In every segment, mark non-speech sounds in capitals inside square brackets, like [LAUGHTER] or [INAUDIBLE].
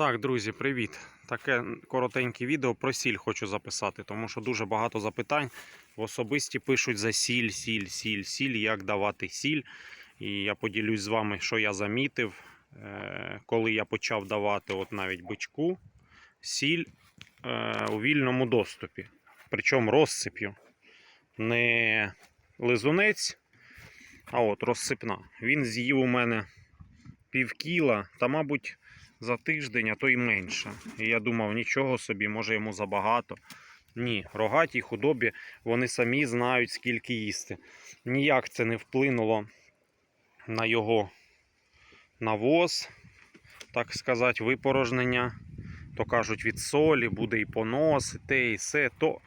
Так, друзі, привіт. Таке коротеньке відео про сіль хочу записати, тому що дуже багато запитань. В особисті пишуть за сіль, сіль, сіль, сіль, як давати сіль. І я поділюсь з вами, що я замітив, е, коли я почав давати от навіть бичку сіль е, у вільному доступі. Причому розсип'ю. Не лизунець, а от розсипна. Він з'їв у мене пів кіла та, мабуть, за тиждень, а то й менше. І я думав, нічого собі, може йому забагато. Ні, рогатій худобі вони самі знають, скільки їсти. Ніяк це не вплинуло на його навоз, так сказати, випорожнення. То кажуть, від солі буде і понос, і те, і все. То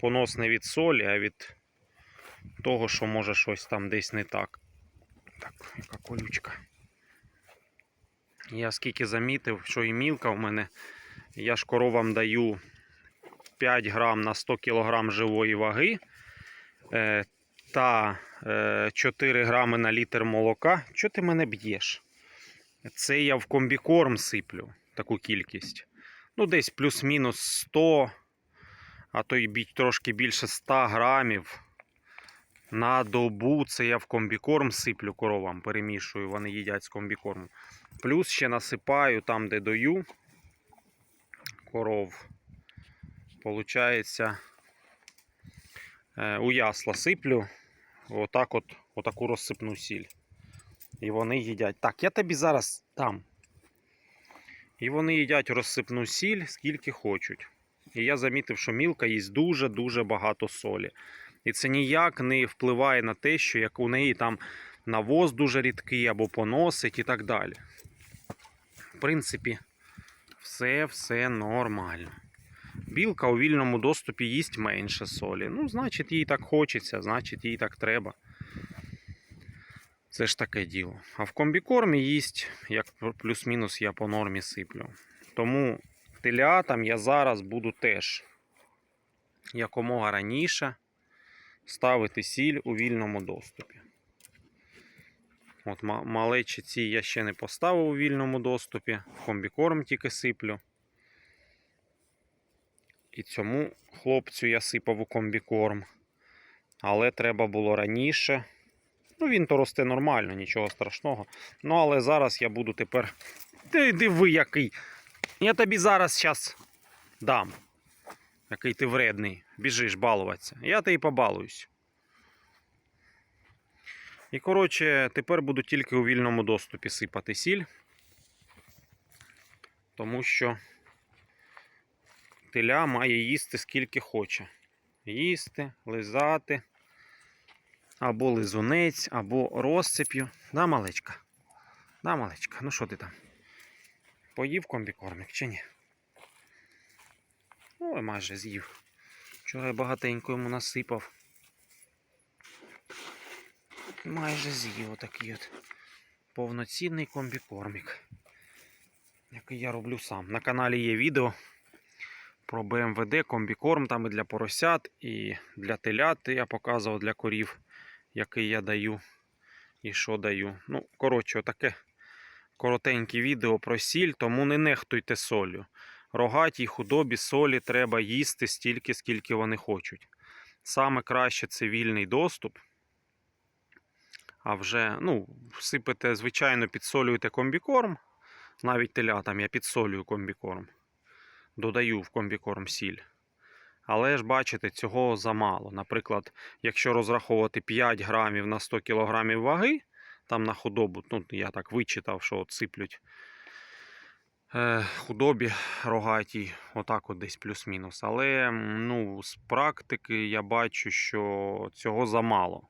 понос не від солі, а від того, що може щось там десь не так. Так, яка колючка. Я скільки замітив, що і мілка в мене. Я ж коровам даю 5 грам на 100 кг живої ваги е, та е, 4 грами на літр молока. Чого ти мене б'єш? Це я в комбікорм сиплю таку кількість. Ну, десь плюс-мінус 100, а то й трошки більше 100 грамів. На добу це я в комбікорм сиплю коровам, перемішую, вони їдять з комбікорму. Плюс ще насипаю там, де дою коров. Получається, е, у ясла сиплю отак от, отаку розсипну сіль. І вони їдять. Так, я тобі зараз там. І вони їдять розсипну сіль, скільки хочуть. І я замітив, що мілка їсть дуже-дуже багато солі. І це ніяк не впливає на те, що як у неї там навоз дуже рідкий або поносить і так далі. В принципі, все все нормально. Білка у вільному доступі їсть менше солі. Ну, значить, їй так хочеться, значить, їй так треба. Це ж таке діло. А в комбікормі їсть, як плюс-мінус я по нормі сиплю. Тому телятам я зараз буду теж якомога раніше ставити сіль у вільному доступі. От малечі ці я ще не поставив у вільному доступі, в комбікорм тільки сиплю. І цьому хлопцю я сипав у комбікорм. Але треба було раніше. Ну, він то росте нормально, нічого страшного. Ну, але зараз я буду тепер. Ти диви, який. Я тобі зараз щас дам. Який ти вредний. Біжиш балуватися. Я тебе і побалуюсь. І коротше, тепер буду тільки у вільному доступі сипати сіль. Тому що теля має їсти скільки хоче. Їсти, лизати, або лизунець, або розсип'ю. Да, малечка? Да, малечка, ну що ти там? Поїв комбікормик чи ні? Ой, майже з'їв. Вчора я багатенько йому насипав. Майже з'їв отакий от повноцінний комбікормік, який я роблю сам. На каналі є відео про БМВД, комбікорм там і для поросят, і для телят я показував для корів, який я даю і що даю. Ну, коротше, отаке коротеньке відео про сіль, тому не нехтуйте солью. Рогатій худобі солі треба їсти стільки, скільки вони хочуть. Саме краще це вільний доступ. А вже, ну, сипете, звичайно, підсолюєте комбікорм. Навіть телятам я підсолюю комбікорм. Додаю в комбікорм сіль. Але ж бачите, цього замало. Наприклад, якщо розраховувати 5 грамів на 100 кілограмів ваги, там на худобу, ну, я так вичитав, що от сиплють худобі рогатій, отак от десь плюс-мінус. Але ну, з практики я бачу, що цього замало.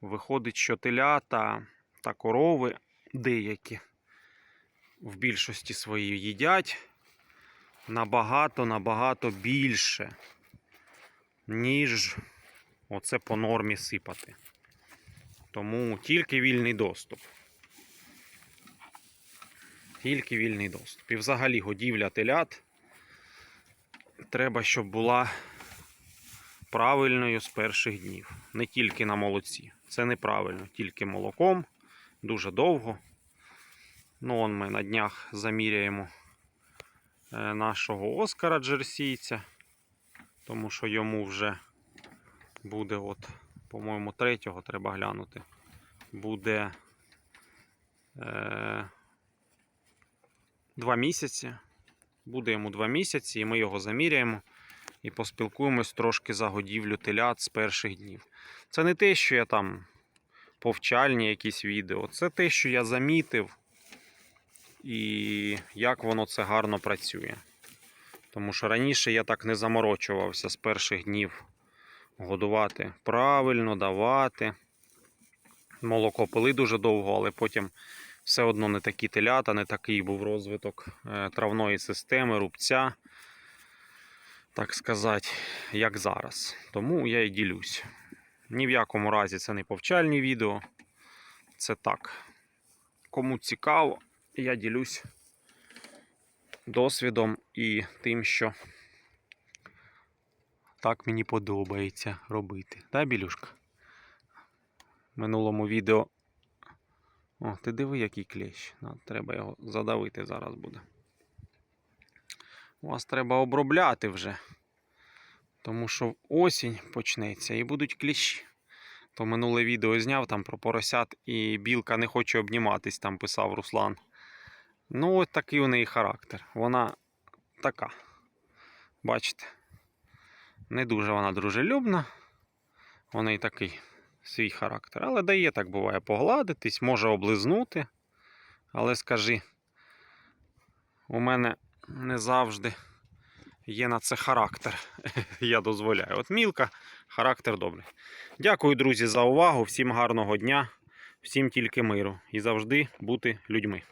Виходить, що телята та корови деякі в більшості своїй їдять набагато набагато більше, ніж оце по нормі сипати. Тому тільки вільний доступ. Тільки вільний доступ. І взагалі годівля телят треба, щоб була правильною з перших днів. Не тільки на молоці. Це неправильно, тільки молоком, дуже довго. Ну, он ми на днях заміряємо е, нашого Оскара Джерсійця, тому що йому вже буде, от, по-моєму, третього треба глянути. Буде е, два місяці. Буде йому два місяці, і ми його заміряємо і поспілкуємось трошки за годівлю телят з перших днів. Це не те, що я там повчальні якісь відео, це те, що я замітив, і як воно це гарно працює. Тому що раніше я так не заморочувався з перших днів годувати правильно, давати. Молоко пили дуже довго, але потім все одно не такі телята, не такий був розвиток е, травної системи, рубця, так сказати, як зараз. Тому я і ділюсь. Ні в якому разі це не повчальні відео. Це так. Кому цікаво, я ділюсь досвідом і тим, що так мені подобається робити. Да, Білюшка? В минулому відео. О, ти диви, який клещ. Треба його задавити зараз буде. Вас треба обробляти вже. Тому що осінь почнеться і будуть кліщі. То минуле відео зняв там про поросят і білка не хоче обніматись, там писав Руслан. Ну, от такий у неї характер. Вона така. Бачите? Не дуже вона дружелюбна. У неї такий свій характер. Але дає так буває погладитись, може облизнути. Але скажи, у мене не завжди є на це характер. [LAUGHS] Я дозволяю. От мілка, характер добрий. Дякую, друзі, за увагу. Всім гарного дня, всім тільки миру і завжди бути людьми.